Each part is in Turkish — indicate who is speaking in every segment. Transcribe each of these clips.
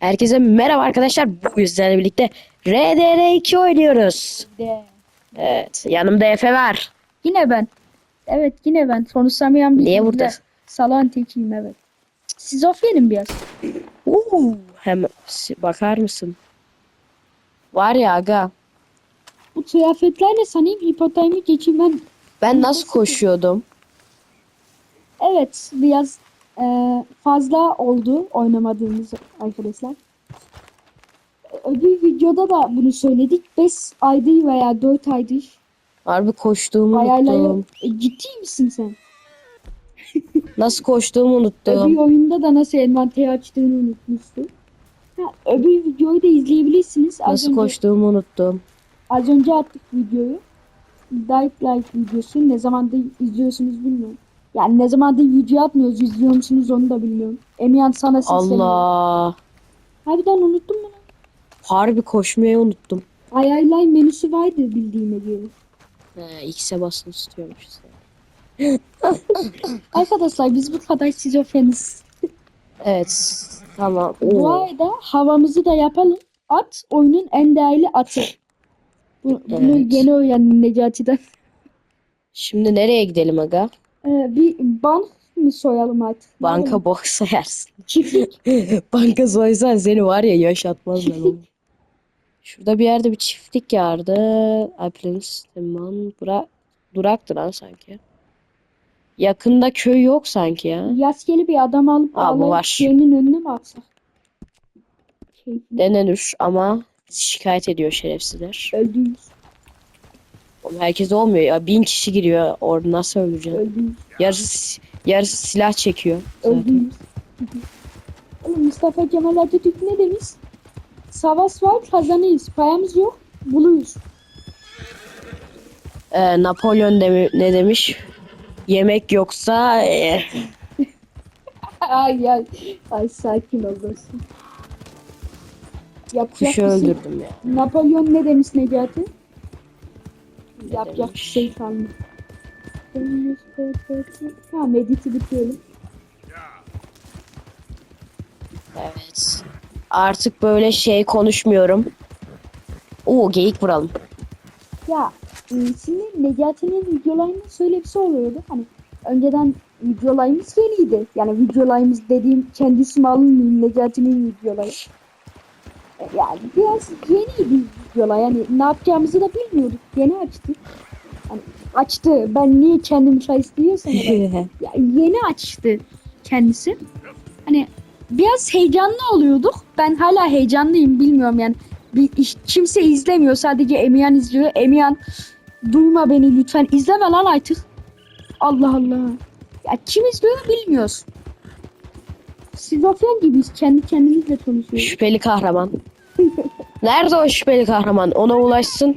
Speaker 1: Herkese merhaba arkadaşlar. Bugün sizlerle birlikte RDR2 oynuyoruz.
Speaker 2: De.
Speaker 1: Evet, yanımda Efe var.
Speaker 2: Yine ben. Evet yine ben. Konuşamayan bir
Speaker 1: Niye buradasın?
Speaker 2: Salağın tekiyim evet. Şizofrenim biraz.
Speaker 1: Oo, hem bakar mısın? Var ya aga,
Speaker 2: Bu kıyafetlerle sanayım hipotami geçeyim ben.
Speaker 1: ben nasıl koşuyordum?
Speaker 2: Evet biraz e, fazla oldu oynamadığımız arkadaşlar. Öbür videoda da bunu söyledik. 5 aydır veya 4 aydır
Speaker 1: Harbi koştuğumu unuttum.
Speaker 2: e, ciddi misin sen?
Speaker 1: Nasıl koştuğumu
Speaker 2: Öbür
Speaker 1: unuttum.
Speaker 2: oyunda da nasıl envanteri açtığını unutmuştu. Ha, öbür videoyu da izleyebilirsiniz. Az
Speaker 1: Nasıl
Speaker 2: önce-
Speaker 1: koştuğumu unuttum.
Speaker 2: Az önce attık videoyu. Dark Light videosu. Ne zamandır izliyorsunuz bilmiyorum. Yani ne zamandır video atmıyoruz. izliyor musunuz onu da bilmiyorum. Emiyan sana sesleniyorum.
Speaker 1: Allah.
Speaker 2: Harbiden unuttum lan?
Speaker 1: Harbi koşmayı unuttum.
Speaker 2: Ayarlay menüsü vardı bildiğime göre.
Speaker 1: He, X'e basın istiyormuş.
Speaker 2: Arkadaşlar biz bu kadar şizofreniz.
Speaker 1: Evet. Tamam.
Speaker 2: Bu
Speaker 1: Oo.
Speaker 2: arada havamızı da yapalım. At oyunun en değerli atı. Bu, bunu
Speaker 1: Evet.
Speaker 2: yeni öğrendim Necati'den.
Speaker 1: Şimdi nereye gidelim aga?
Speaker 2: Ee, bir bank mı soyalım artık?
Speaker 1: Banka bok sayarsın.
Speaker 2: Çiftlik.
Speaker 1: Banka soysan seni var ya yaşatmazlar oğlum. Şurada bir yerde bir çiftlik vardı. Aplis, Teman, Bura, duraktı lan sanki. Yakında köy yok sanki ya.
Speaker 2: Yaskeli bir adam alıp
Speaker 1: Aa, bu
Speaker 2: bağlayıp
Speaker 1: var.
Speaker 2: şeyinin önüne mi atsak?
Speaker 1: Denenir ama şikayet ediyor şerefsizler.
Speaker 2: Öldüğümüz.
Speaker 1: Oğlum herkes olmuyor ya. Bin kişi giriyor. Orada nasıl öleceksin?
Speaker 2: Öldüğümüz.
Speaker 1: Yarısı, yarısı silah çekiyor. zaten.
Speaker 2: Oğlum Mustafa Kemal Atatürk ne demiş? Savaş var kazanırız. Payamız yok buluruz.
Speaker 1: Ee, Napolyon demi- ne demiş? Yemek yoksa eh,
Speaker 2: ay ay. Ay sakin ol dostum. Yapacak
Speaker 1: kuşu öldürdüm ya.
Speaker 2: Napolyon ne demiş Necati? Yapacak bir şey kalmadı. Tamam editi bitirelim.
Speaker 1: Evet. Artık böyle şey konuşmuyorum. Oo geyik vuralım.
Speaker 2: Ya e, şimdi Necati'nin videolarında şöyle bir şey oluyordu. Hani önceden videolarımız yeniydi. Yani videolarımız dediğim kendisi alınmayayım Necati'nin videoları. Yani biraz yeniydi videolar. Yani ne yapacağımızı da bilmiyorduk. Yeni açtı. Hani açtı. Ben niye kendim çay istiyorsam ya yeni açtı kendisi. Hani biraz heyecanlı oluyorduk. Ben hala heyecanlıyım bilmiyorum yani. Bir iş, kimse izlemiyor. Sadece Emiyan izliyor. Emiyan duyma beni lütfen. İzleme lan artık. Allah Allah. Ya kim izliyor bilmiyoruz. Şizofren gibiyiz. Kendi kendimizle konuşuyoruz.
Speaker 1: Şüpheli kahraman. Nerede o şüpheli kahraman? Ona ulaşsın.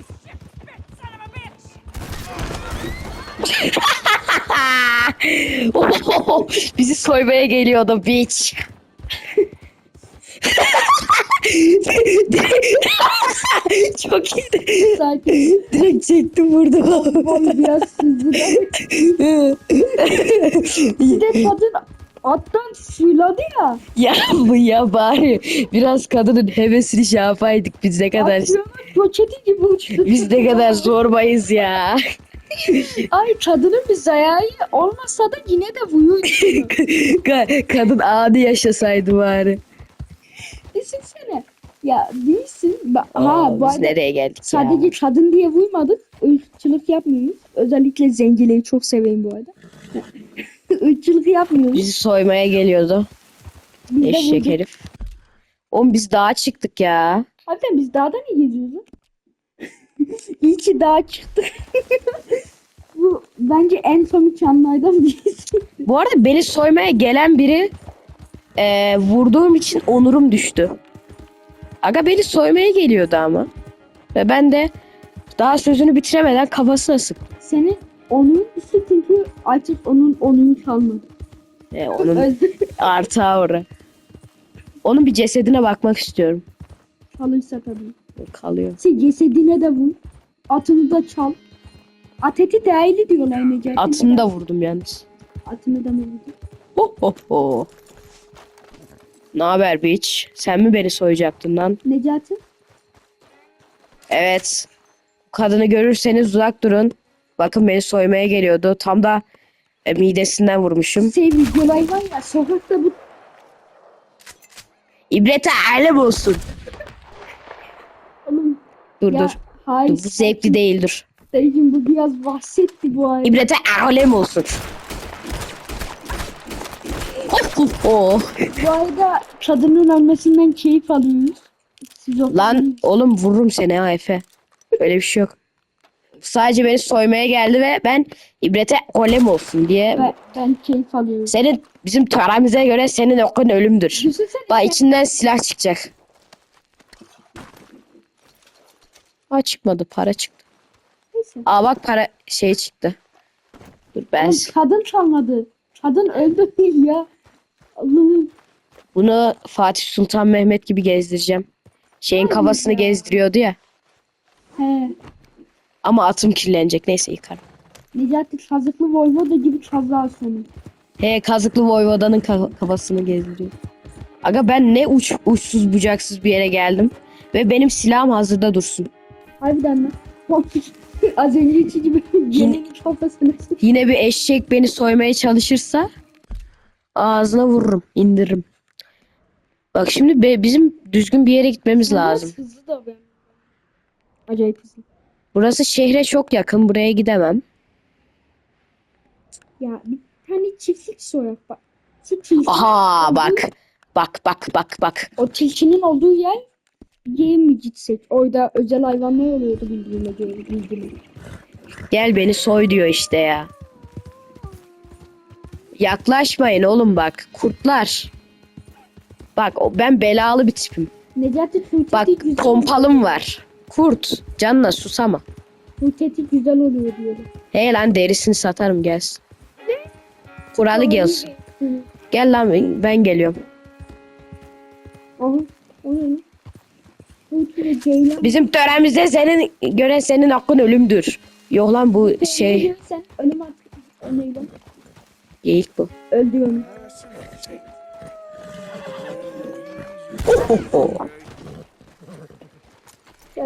Speaker 1: Bizi soymaya geliyordu bitch. Çok iyi.
Speaker 2: Sakin.
Speaker 1: Direkt çektim vurdum.
Speaker 2: Biraz da. Bir de kadın attan fırladı ya.
Speaker 1: ya bu ya bari biraz kadının hevesini şey yapaydık biz ne kadar
Speaker 2: roçeti gibi uçtu.
Speaker 1: biz ne kadar zorbayız ya.
Speaker 2: Ay kadının bir zayağı olmasa da yine de.
Speaker 1: Ka- kadın anı yaşasaydı bari.
Speaker 2: Düşünsene. Ya değilsin. Ba-
Speaker 1: Aa,
Speaker 2: ha bu
Speaker 1: biz
Speaker 2: arada
Speaker 1: nereye geldik
Speaker 2: sadece
Speaker 1: ya?
Speaker 2: kadın diye vurmadık. Irkçılık yapmıyoruz. Özellikle zengileri çok seveyim bu arada. Irkçılık yapmıyoruz.
Speaker 1: Bizi soymaya geliyordu.
Speaker 2: Biz de
Speaker 1: Eşek
Speaker 2: vurduk.
Speaker 1: herif. Oğlum biz dağa çıktık ya.
Speaker 2: Hakikaten biz dağda ne geziyoruz? lan? İyi ki dağa çıktık. bu bence en komik anlardan birisi.
Speaker 1: Bu arada beni soymaya gelen biri eee, vurduğum için onurum düştü. Aga beni soymaya geliyordu ama. Ve ben de daha sözünü bitiremeden kafasına sıktım.
Speaker 2: Senin onun üstü çünkü artık onun onun kalmadı.
Speaker 1: E, onun artı aura. Onun bir cesedine bakmak istiyorum.
Speaker 2: Kalırsa tabii.
Speaker 1: Kalıyor.
Speaker 2: Sen cesedine de vur. Atını da çal. At eti değerli diyorlar Necati.
Speaker 1: Atını da vurdum yalnız.
Speaker 2: Atını da mı vurdun?
Speaker 1: Ho ho ho. Ne haber bitch? Sen mi beni soyacaktın lan?
Speaker 2: Necati?
Speaker 1: Evet. Bu kadını görürseniz uzak durun. Bakın beni soymaya geliyordu. Tam da e, midesinden vurmuşum.
Speaker 2: Şey videolar var ya sokakta bu
Speaker 1: İbrete alem olsun.
Speaker 2: oğlum
Speaker 1: Dur
Speaker 2: ya
Speaker 1: dur.
Speaker 2: hayır.
Speaker 1: Dur, bu zevkli değildir.
Speaker 2: Dayıcım bu biraz bahsetti bu ay.
Speaker 1: İbrete alem olsun. Oh.
Speaker 2: Bu arada kadının ölmesinden keyif alıyoruz. Siz
Speaker 1: Lan oğlum vururum seni ha Efe. Öyle bir şey yok. Sadece beni soymaya geldi ve ben ibrete alem olsun diye.
Speaker 2: ben, ben keyif alıyorum.
Speaker 1: Senin bizim töremize göre senin okun ölümdür. Bak içinden silah çıkacak. Aa çıkmadı para çıktı.
Speaker 2: Neyse.
Speaker 1: Aa bak para şey çıktı. Dur ben
Speaker 2: Oğlum, kadın çalmadı. Kadın öldü ya. Allah'ım.
Speaker 1: bunu Fatih Sultan Mehmet gibi gezdireceğim. Şeyin kafasını gezdiriyordu ya.
Speaker 2: He.
Speaker 1: Ama atım kirlenecek neyse yıkarım.
Speaker 2: Necati Kazıklı Voyvoda gibi çaldılar sonu.
Speaker 1: He kazıklı Voyvoda'nın ka- kafasını gezdiriyor. Aga ben ne uç uçsuz bucaksız bir yere geldim. Ve benim silahım hazırda dursun.
Speaker 2: Harbiden mi? Az önceki gibi gelin kafasını.
Speaker 1: Yine bir eşek beni soymaya çalışırsa ağzına vururum, indiririm. Bak şimdi be- bizim düzgün bir yere gitmemiz lazım.
Speaker 2: Hızlı da ben. Acayip hızlı.
Speaker 1: Burası şehre çok yakın. Buraya gidemem.
Speaker 2: Ya bir tane çiftlik soyak bak. Şu tilkinin
Speaker 1: Aha
Speaker 2: olduğu-
Speaker 1: bak. Bak bak bak bak.
Speaker 2: O tilkinin olduğu yer Y'ye mi gitsek? Orada özel hayvanlar oluyordu bildiğime göre. Bildiğime.
Speaker 1: Gel beni soy diyor işte ya. Yaklaşmayın oğlum bak. Kurtlar. Bak o- ben belalı bir tipim.
Speaker 2: Necati
Speaker 1: Bak pompalım var. Kurt. Canına susama.
Speaker 2: Tuğteti güzel oluyor diyordu.
Speaker 1: Hey lan derisini satarım gelsin. Kuralı gelsin. Gel lan ben- geliyorum.
Speaker 2: Aha. O ne lan?
Speaker 1: Bizim töremizde senin gören senin hakkın ölümdür. Yok lan bu
Speaker 2: Ne
Speaker 1: şey
Speaker 2: Sen ölüm artık. Ne
Speaker 1: geyik bu.
Speaker 2: Öldü onu.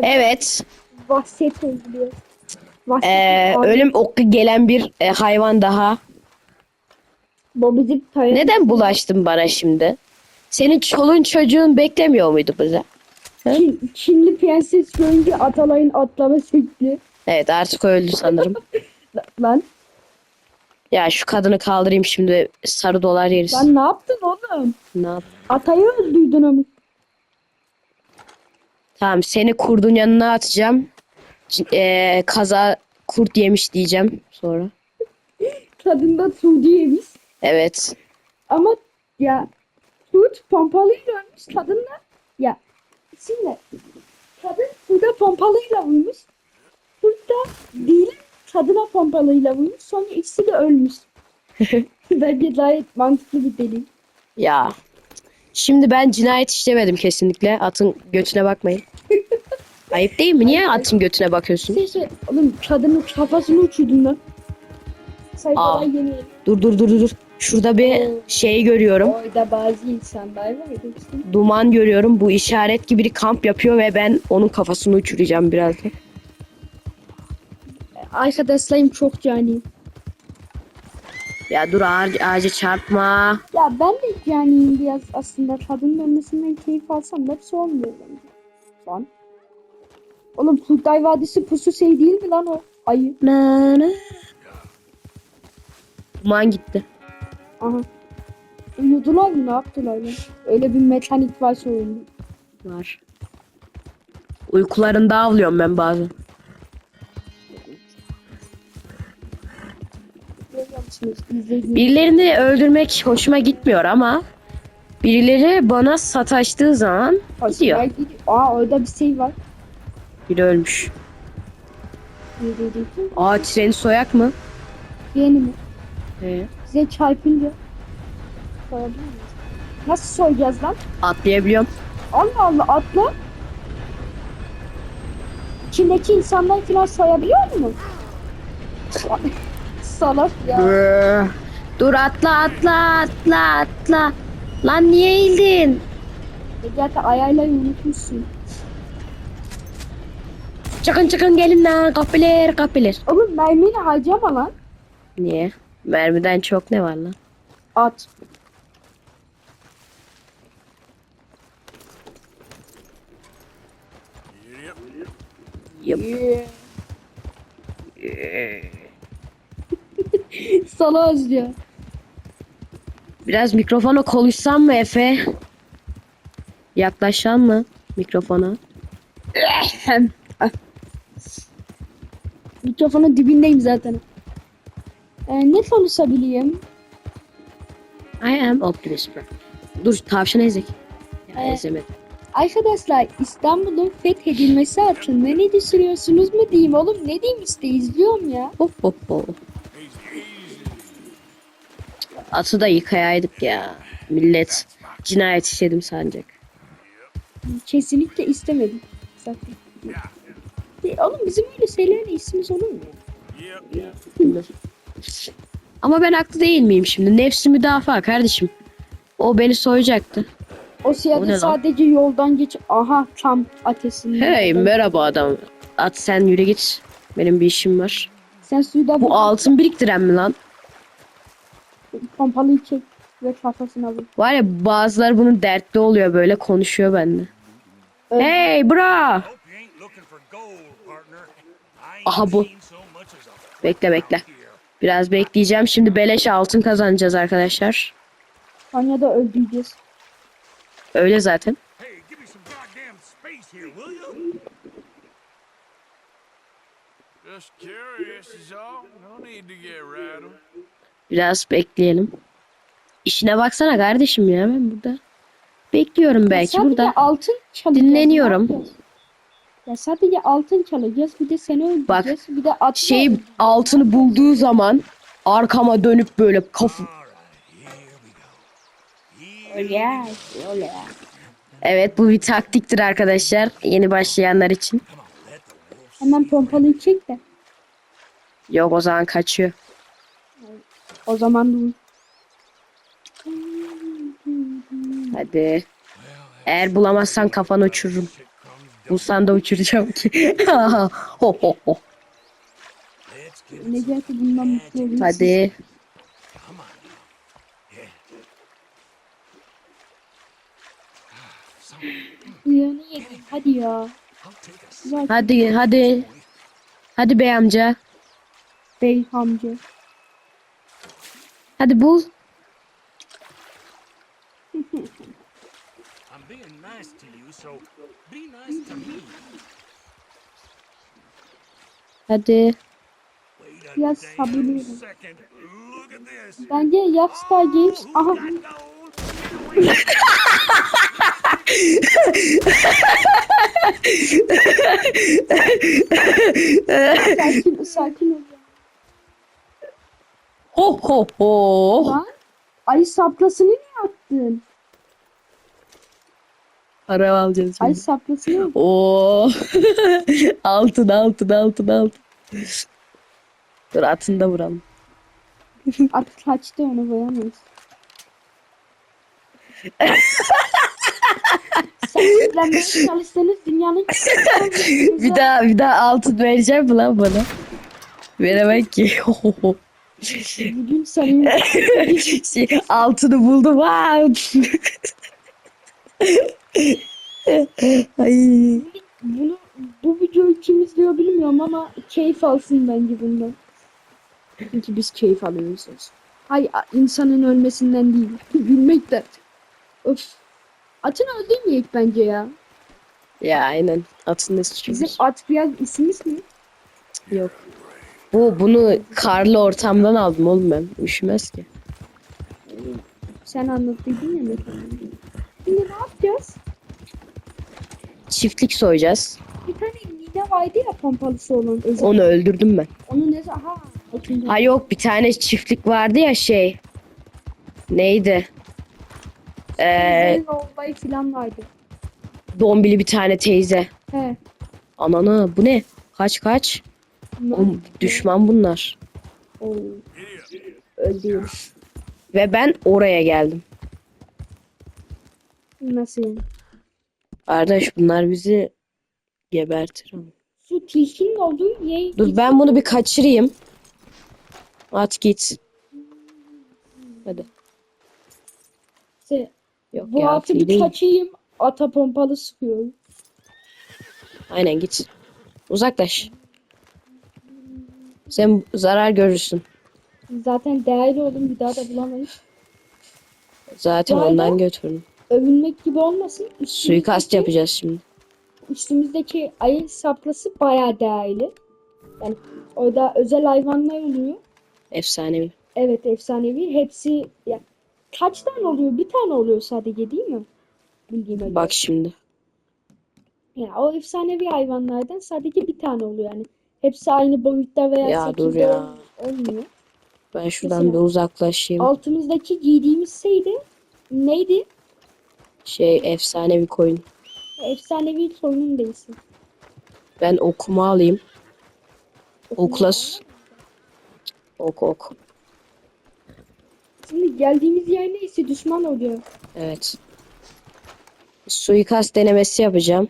Speaker 1: Evet.
Speaker 2: Vahset oldu biraz. Vahset
Speaker 1: Ee, ölüm oku gelen bir e, hayvan daha.
Speaker 2: Bizim taya-
Speaker 1: Neden bulaştın bana şimdi? Senin çoluğun çocuğun beklemiyor muydu bize?
Speaker 2: Çin, Çinli prenses görünce Atalay'ın atları söktü.
Speaker 1: Evet artık öldü sanırım.
Speaker 2: Lan,
Speaker 1: ya şu kadını kaldırayım şimdi sarı dolar yeriz.
Speaker 2: lan ne yaptın oğlum?
Speaker 1: Ne yap-
Speaker 2: Atayı öldürdün ama.
Speaker 1: Tamam seni kurdun yanına atacağım. C- e, kaza kurt yemiş diyeceğim sonra.
Speaker 2: Kadın da Suudi yemiş.
Speaker 1: Evet.
Speaker 2: Ama ya Suud pompalıyla ölmüş kadınla. Ya şimdi kadın Suud'a pompalıyla vurmuş. Suud da değil kadına pompalıyla vurmuş. Sonra ikisi de ölmüş. Bence gayet mantıklı bir delil.
Speaker 1: Ya. Şimdi ben cinayet işlemedim kesinlikle. Atın götüne bakmayın. Ayıp değil mi? Niye atın götüne bakıyorsun?
Speaker 2: Şey şey oğlum kadının kafasını uçurdun lan. Sayfalar
Speaker 1: Aa.
Speaker 2: yeni.
Speaker 1: Dur dur dur dur. Şurada bir şey görüyorum.
Speaker 2: Orada bazı insanlar var ya işte.
Speaker 1: Duman görüyorum. Bu işaret gibi bir kamp yapıyor ve ben onun kafasını uçuracağım birazdan.
Speaker 2: Arkadaşlarım çok caniyim.
Speaker 1: Ya dur ağac, ağaca çarpma.
Speaker 2: Ya ben de caniyim biraz aslında. Kadının ölmesinden keyif alsam da hepsi olmuyor bence. Lan. Oğlum Kurtay Vadisi pusu şey değil mi lan o? Ayı.
Speaker 1: Na, na. Duman gitti.
Speaker 2: Aha. Uyudular mı? Ne yaptılar lan? Öyle bir mekanik varsa oyunda.
Speaker 1: Var. Uykularında avlıyorum ben bazen. Birilerini öldürmek hoşuma gitmiyor ama birileri bana sataştığı zaman gidiyor.
Speaker 2: Aa orada bir şey var.
Speaker 1: Biri ölmüş. Aa treni soyak mı?
Speaker 2: Yeni mi?
Speaker 1: He.
Speaker 2: Size çarpınca. Soyabilir miyiz? Nasıl soyacağız lan?
Speaker 1: Atlayabiliyorum.
Speaker 2: Allah Allah atla. İçindeki insanlar falan soyabiliyor mu? Salak ya.
Speaker 1: Dur atla atla atla atla. Lan niye eğildin?
Speaker 2: Necati ayarlayı unutmuşsun.
Speaker 1: Çıkın çıkın gelin lan kapiler kapiler.
Speaker 2: Oğlum mermini harcama lan.
Speaker 1: Niye? Mermiden çok ne var lan?
Speaker 2: At.
Speaker 1: Yap.
Speaker 2: Sana özlüyor.
Speaker 1: Biraz mikrofona konuşsam mı Efe? Yaklaşan mı mikrofona?
Speaker 2: Mikrofonun dibindeyim zaten. Ee, ne konuşabileyim?
Speaker 1: I am Optimus Prime. Dur tavşan ezek. Ya ezemedim.
Speaker 2: Arkadaşlar İstanbul'un fethedilmesi hakkında ne düşünüyorsunuz mu diyeyim oğlum? Ne diyeyim işte izliyorum ya.
Speaker 1: Hop hop hop. Atı da yıkayaydık ya. Millet cinayet işledim sancak.
Speaker 2: Kesinlikle istemedim. Zaten. E, oğlum bizim öyle şeylerle işimiz olur mu?
Speaker 1: Ama ben haklı değil miyim şimdi? Nefsi müdafaa kardeşim. O beni soyacaktı.
Speaker 2: O
Speaker 1: O ne
Speaker 2: siyade
Speaker 1: lan?
Speaker 2: sadece yoldan geç. Aha çam ateşinde.
Speaker 1: Hey merhaba adam. At sen yürü git. Benim bir işim var.
Speaker 2: Sen suda
Speaker 1: Bu altın biriktiren mi lan?
Speaker 2: Pompalıyı çek ve kafasına vur.
Speaker 1: Var ya bazıları bunun dertli oluyor böyle konuşuyor benimle.
Speaker 2: Evet.
Speaker 1: Hey
Speaker 3: ain't
Speaker 1: Aha bu. Bekle bekle. Biraz bekleyeceğim. Şimdi beleş altın kazanacağız arkadaşlar.
Speaker 2: Konya'da öldüreceğiz.
Speaker 1: Öyle zaten.
Speaker 4: Just curious is all. No need to get rattled.
Speaker 1: Biraz bekleyelim. İşine baksana kardeşim ya ben burada. Bekliyorum belki
Speaker 2: sadece
Speaker 1: burada.
Speaker 2: altın çalacağız.
Speaker 1: Dinleniyorum.
Speaker 2: ne? Ya sadece altın çalacağız. Bir de seni öldüreceğiz.
Speaker 1: Bak,
Speaker 2: bir de atla
Speaker 1: Şey altını bulduğu zaman arkama dönüp böyle kafı.
Speaker 2: Öyle, öyle.
Speaker 1: Evet bu bir taktiktir arkadaşlar. Yeni başlayanlar için.
Speaker 2: Hemen pompalıyı çek de.
Speaker 1: Yok o zaman kaçıyor.
Speaker 2: O zaman dur.
Speaker 1: Hadi. Eğer bulamazsan kafanı uçururum. Bulsan da uçuracağım ki. ho ho ho.
Speaker 2: Necati bundan mutlu olur.
Speaker 1: Hadi.
Speaker 2: Uyanı yedim. Hadi ya.
Speaker 1: Hadi hadi. Hadi bey amca.
Speaker 2: bey amca.
Speaker 1: Hadi bul.
Speaker 3: I'm being nice to you, so be nice to me.
Speaker 1: Hadi.
Speaker 3: Wait a
Speaker 2: Biraz
Speaker 3: damn
Speaker 2: sabırlı olun.
Speaker 3: second. Look at this.
Speaker 2: Bence Rockstar Games. Aha. Sakin, sakin ol.
Speaker 1: Ho ho ho.
Speaker 2: Lan. Ay saplasını niye attın?
Speaker 1: Para alacağız
Speaker 2: Ay
Speaker 1: şimdi.
Speaker 2: saplasını
Speaker 1: Oo. altın altın altın altın. Dur atını da vuralım.
Speaker 2: at kaçtı onu koyamayız. Sahiplenmeye çalışsanız dünyanın
Speaker 1: Bir daha bir daha altın vereceğim mi lan bana? Veremem ki. Ho ho ho.
Speaker 2: Bugün senin
Speaker 1: şey, altını buldum. Wow. Ay.
Speaker 2: bunu bu videoyu kim izliyor bilmiyorum ama keyif alsın bence bundan. Çünkü biz keyif alıyoruz. Hay insanın ölmesinden değil. Gülmekten. Öf. Atın öldürmeyek bence ya.
Speaker 1: Ya aynen. Atın
Speaker 2: Bizim
Speaker 1: istiyoruz.
Speaker 2: at biraz isimiz mi?
Speaker 1: Yok. Bu bunu karlı ortamdan aldım oğlum ben. Üşümez ki.
Speaker 2: Sen anlattıydın ya mesela. Şimdi ne yapacağız?
Speaker 1: Çiftlik soyacağız.
Speaker 2: Bir tane mide vardı ya pompalısı olan. Özel.
Speaker 1: Onu öldürdüm ben.
Speaker 2: Onu ne zaman? Ha. hatırladım.
Speaker 1: Ha yok bir tane çiftlik vardı ya şey. Neydi? Ee,
Speaker 2: Özel olayı falan vardı.
Speaker 1: dombili bir tane teyze.
Speaker 2: He.
Speaker 1: Ananı bu ne? Kaç kaç? Oğlum, düşman bunlar.
Speaker 2: Öldüyorum.
Speaker 1: Ve ben oraya geldim.
Speaker 2: Nasıl yani?
Speaker 1: Kardeş bunlar bizi gebertir ama.
Speaker 2: Şu tilkinin olduğu yer.
Speaker 1: Dur ben bunu bir kaçırayım. At git. Hadi.
Speaker 2: Se-
Speaker 1: Yok
Speaker 2: Bu
Speaker 1: ya
Speaker 2: atı
Speaker 1: fil
Speaker 2: bir
Speaker 1: değil.
Speaker 2: kaçayım. Ata pompalı sıkıyor.
Speaker 1: Aynen git. Uzaklaş. Sen zarar görürsün.
Speaker 2: Zaten değerli oldum bir daha da bulamayız.
Speaker 1: Zaten
Speaker 2: arada-
Speaker 1: ondan götürdüm.
Speaker 2: Övünmek gibi olmasın.
Speaker 1: Suikast yapacağız şimdi.
Speaker 2: Üstümüzdeki ayı saplası bayağı değerli. Yani orada özel hayvanlar oluyor.
Speaker 1: Efsanevi.
Speaker 2: Evet efsanevi. Hepsi ya kaç tane oluyor? Bir tane oluyor sadece değil mi? Bildiğime göre.
Speaker 1: Bak şimdi.
Speaker 2: Yani o efsanevi hayvanlardan sadece bir tane oluyor yani. Hepsi aynı boyutta veya
Speaker 1: Ya dur
Speaker 2: şekilde
Speaker 1: ya.
Speaker 2: olmuyor.
Speaker 1: Ben şuradan
Speaker 2: Mesela-
Speaker 1: bir uzaklaşayım.
Speaker 2: Altımızdaki giydiğimiz şeydi. Neydi?
Speaker 1: Şey efsanevi koyun.
Speaker 2: Efsanevi sorunun değilsin.
Speaker 1: Ben okumu alayım. Okla s- Ok ok.
Speaker 2: Şimdi geldiğimiz yer neyse düşman oluyor.
Speaker 1: Evet. Suikast denemesi yapacağım.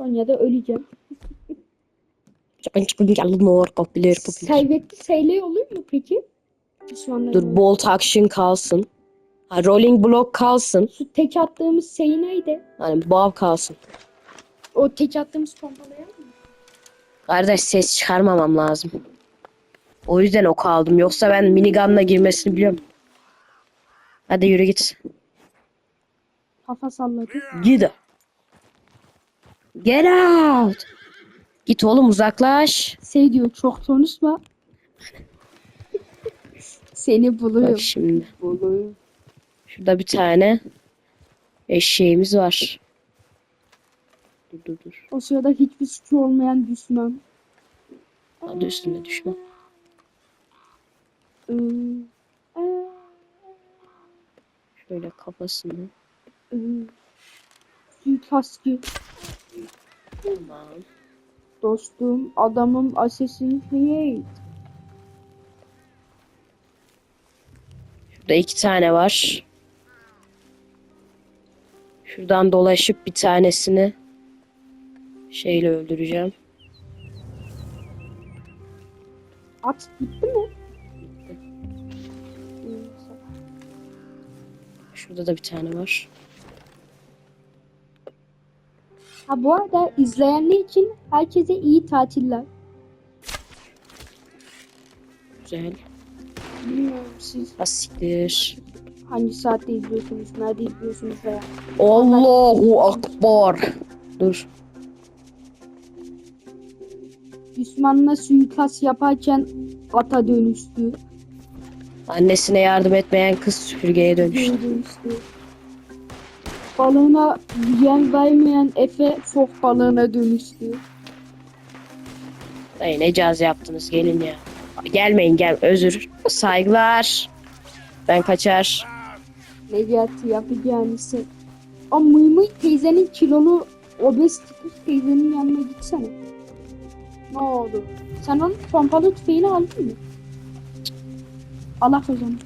Speaker 2: Öleceğim.
Speaker 1: Çıkın çıkın gelin mor popüler popüler.
Speaker 2: Servetli seyle olur mu peki?
Speaker 1: Dur bolt action kalsın. Ha, rolling block kalsın.
Speaker 2: Şu tek attığımız şey neydi?
Speaker 1: Hani bow kalsın.
Speaker 2: O tek attığımız pompalaya mı?
Speaker 1: Kardeş ses çıkarmamam lazım. O yüzden ok aldım. Yoksa ben minigunla girmesini biliyorum. Hadi yürü git.
Speaker 2: Kafa salladı.
Speaker 1: Git. Get out. Git oğlum uzaklaş.
Speaker 2: Şey diyor çok konuşma. Seni buluyorum.
Speaker 1: Bak şimdi.
Speaker 2: Buluyorum.
Speaker 1: Şurada bir tane eşeğimiz var. Dur dur dur.
Speaker 2: O sırada hiçbir suçu olmayan düşman.
Speaker 1: Düşme.
Speaker 2: Ee, ee,
Speaker 1: Şöyle kafasını.
Speaker 2: Suikastçı.
Speaker 1: Tamam.
Speaker 2: Dostum, adamım Assassin's Creed.
Speaker 1: Şurada iki tane var. Şuradan dolaşıp bir tanesini şeyle öldüreceğim.
Speaker 2: At gitti mi?
Speaker 1: Şurada da bir tane var.
Speaker 2: Ha bu arada izleyenler için herkese iyi tatiller.
Speaker 1: Güzel.
Speaker 2: Bilmiyorum siz
Speaker 1: Asiktir.
Speaker 2: hangi saatte izliyorsunuz, nerede izliyorsunuz veya
Speaker 1: Allahu Akbar. Dur.
Speaker 2: düşmanına suikast yaparken ata dönüştü.
Speaker 1: Annesine yardım etmeyen kız süpürgeye dönüştü.
Speaker 2: Dönüştü. Balığına yem vermeyen Efe fok balığına dönüştü.
Speaker 1: Dayı ne caz yaptınız gelin ya. Gelmeyin gel özür. Saygılar. Ben kaçar.
Speaker 2: Necati yapacağını sen. O mıymıy teyzenin kilolu obez tipik teyzenin yanına gitsene. Ne oldu? Sen onun pompalı tüfeğini aldın mı? Allah o zaman.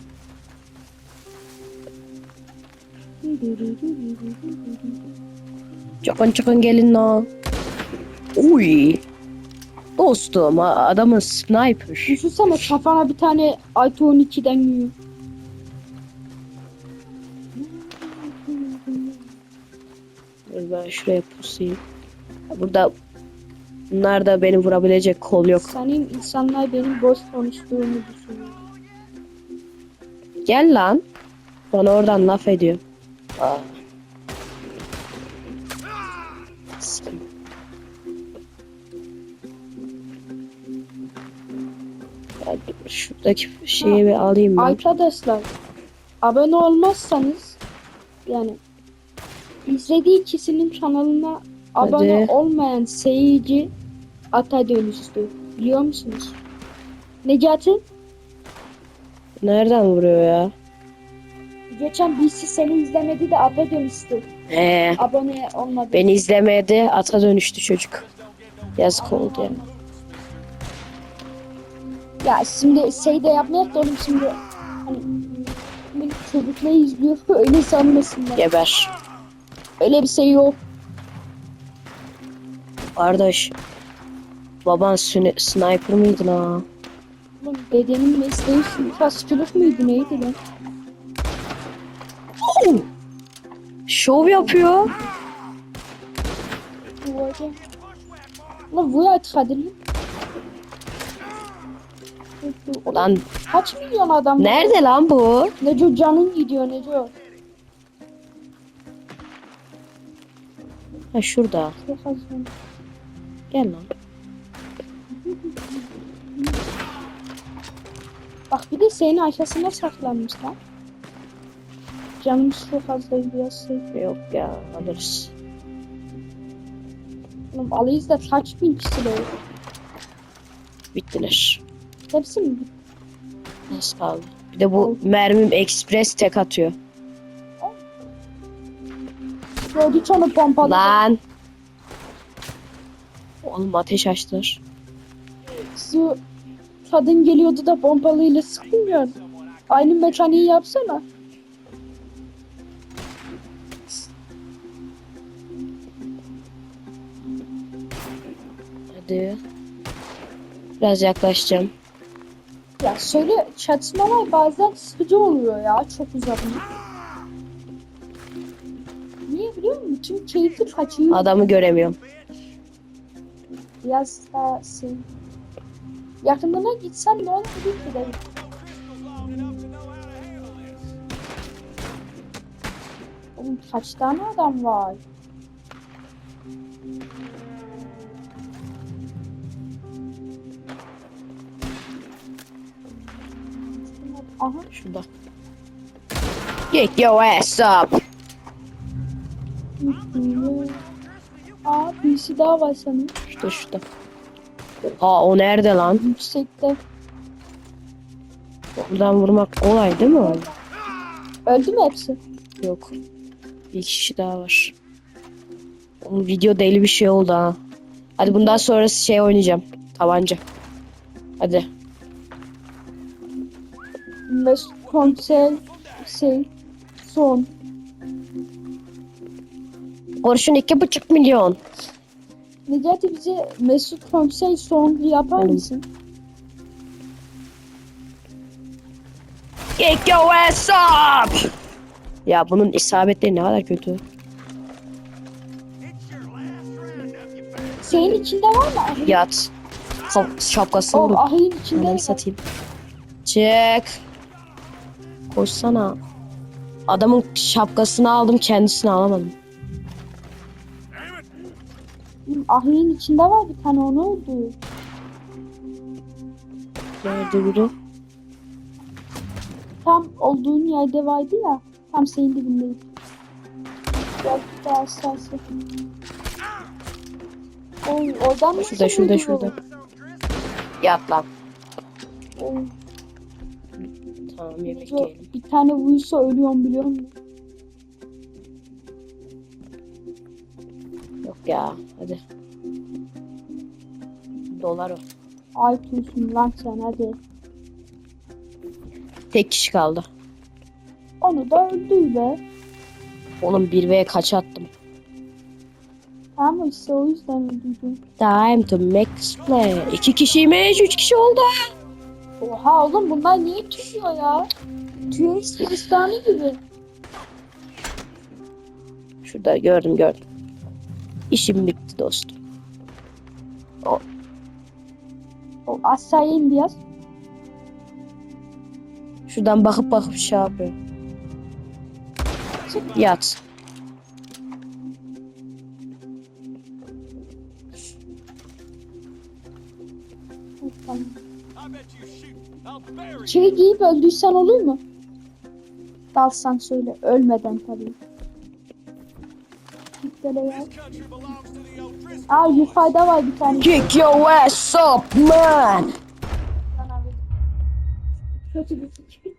Speaker 1: Çıkın çıkın gelin la. Uy. Dostum adamın sniper.
Speaker 2: Düşünsene kafana bir tane Ayto 12'den yiyor.
Speaker 1: Ben şuraya pusayım. Burada bunlar da beni vurabilecek kol yok.
Speaker 2: Senin insanlar benim boş konuştuğumu düşünüyor.
Speaker 1: Gel lan. Bana oradan laf ediyor. Aa. Sikim. Ya dur, Şuradaki şeyi bir alayım ben.
Speaker 2: Arkadaşlar abone olmazsanız yani izlediği kişinin kanalına abone olmayan seyirci ata dönüştü. Biliyor musunuz? Necati
Speaker 1: Nereden vuruyor ya?
Speaker 2: Geçen birisi seni izlemedi de ata dönüştü.
Speaker 1: Ee,
Speaker 2: Abone olmadı.
Speaker 1: beni izlemedi ata dönüştü çocuk. Yazık oldu yani.
Speaker 2: Ya şimdi şey de yapmayak da oğlum şimdi hani beni çocuklar izliyor öyle sanmasınlar.
Speaker 1: Geber.
Speaker 2: Öyle bir şey yok.
Speaker 1: Kardeş. Baban sniper mıydı la?
Speaker 2: Oğlum dedenin mesleği suikastçılık mıydı neydi lan?
Speaker 1: Şov yapıyor.
Speaker 2: Lan bu ya Kadirli.
Speaker 1: Lan
Speaker 2: Kaç milyon adam? var?
Speaker 1: nerede lan bu?
Speaker 2: Neco canın gidiyor Neco.
Speaker 1: Ha şurada. Gel lan.
Speaker 2: Bak bir de senin aşağısına saklanmış lan. Canımız çok az değil biraz şey.
Speaker 1: Yok ya alırız.
Speaker 2: Oğlum alıyız da kaç bin kişi böyle.
Speaker 1: Bittiler.
Speaker 2: Hepsi mi?
Speaker 1: Nasıl kaldı? Bir de bu mermim ekspres tek atıyor.
Speaker 2: Gördük onu pompalı.
Speaker 1: Lan. Oğlum ateş açtılar.
Speaker 2: Su kadın geliyordu da pompalıyla sıkmıyor. Aynı mekaniği yapsana.
Speaker 1: Hadi. Biraz yaklaşacağım.
Speaker 2: Ya şöyle çatışmalar bazen sıkıcı oluyor ya çok uzakta. Niye biliyor musun? Tüm keyfi kaçıyor.
Speaker 1: Adamı göremiyorum.
Speaker 2: Biraz daha şey. Yakınına gitsen ne olur ki de. Oğlum kaç tane adam var? Aha.
Speaker 1: Şurada. Get your ass up.
Speaker 2: Aa birisi daha var sanırım.
Speaker 1: Şurada şurada. Aa o nerede lan?
Speaker 2: Yüksekte.
Speaker 1: Oradan vurmak kolay değil mi?
Speaker 2: Öldü mü hepsi?
Speaker 1: Yok. Bir kişi daha var. Oğlum video deli bir şey oldu ha. Hadi bundan sonrası şey oynayacağım. Tabanca. Hadi.
Speaker 2: Mesut Komiser şey son.
Speaker 1: Kurşun iki buçuk milyon.
Speaker 2: Necati bize Mesut Komiser son yapar mısın?
Speaker 1: Get your ass up. Ya bunun isabetleri ne kadar kötü.
Speaker 2: Şeyin içinde var mı? Ahir?
Speaker 1: Yat. Kaf- Şapkasını
Speaker 2: O
Speaker 1: vur.
Speaker 2: ahirin içinde
Speaker 1: Ananı satayım. Çık. Koşsana. Adamın şapkasını aldım kendisini alamadım.
Speaker 2: Ahirin içinde var bir tane o ne oldu?
Speaker 1: Nerede biri?
Speaker 2: Tam olduğun yerde vardı ya. Tam senin dibindeydi. Biraz daha aşağısı. Oy oradan mı
Speaker 1: Şurada şurada şurada. Yat lan.
Speaker 2: Oy,
Speaker 1: Tamam yemek yiyelim.
Speaker 2: bir tane vursa ölüyorum biliyor musun?
Speaker 1: Yok ya hadi. Dolar o.
Speaker 2: Ay tüysün lan sen hadi.
Speaker 1: Tek kişi kaldı.
Speaker 2: Onu da öldü be.
Speaker 1: Oğlum 1v kaç attım.
Speaker 2: Tamam işte o yüzden öldürdüm.
Speaker 1: Time to max play. İki kişiymiş, üç kişi oldu.
Speaker 2: Oha oğlum bunlar niye tüyüyor ya? Tüyo ispiristani gibi.
Speaker 1: Şurada gördüm gördüm. İşim bitti dostum.
Speaker 2: O aşağıya in biraz.
Speaker 1: Şuradan bakıp bakıp şey yapıyor. Yat.
Speaker 2: Şey giyip öldüysen olur mu? Dalsan söyle. Ölmeden tabii. Aa yukarıda var bir tane.
Speaker 1: Kick your ass up man.
Speaker 2: Kötü bir fikir.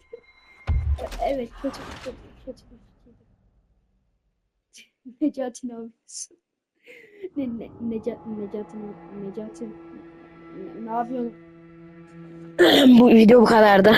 Speaker 2: Evet kötü bir fikir. Kötü bir fikir. Necati ne yapıyorsun? Ne, ne, Neca, Necati ne, Necati ne, ne yapıyorsun?
Speaker 1: Bu video bu kadardı.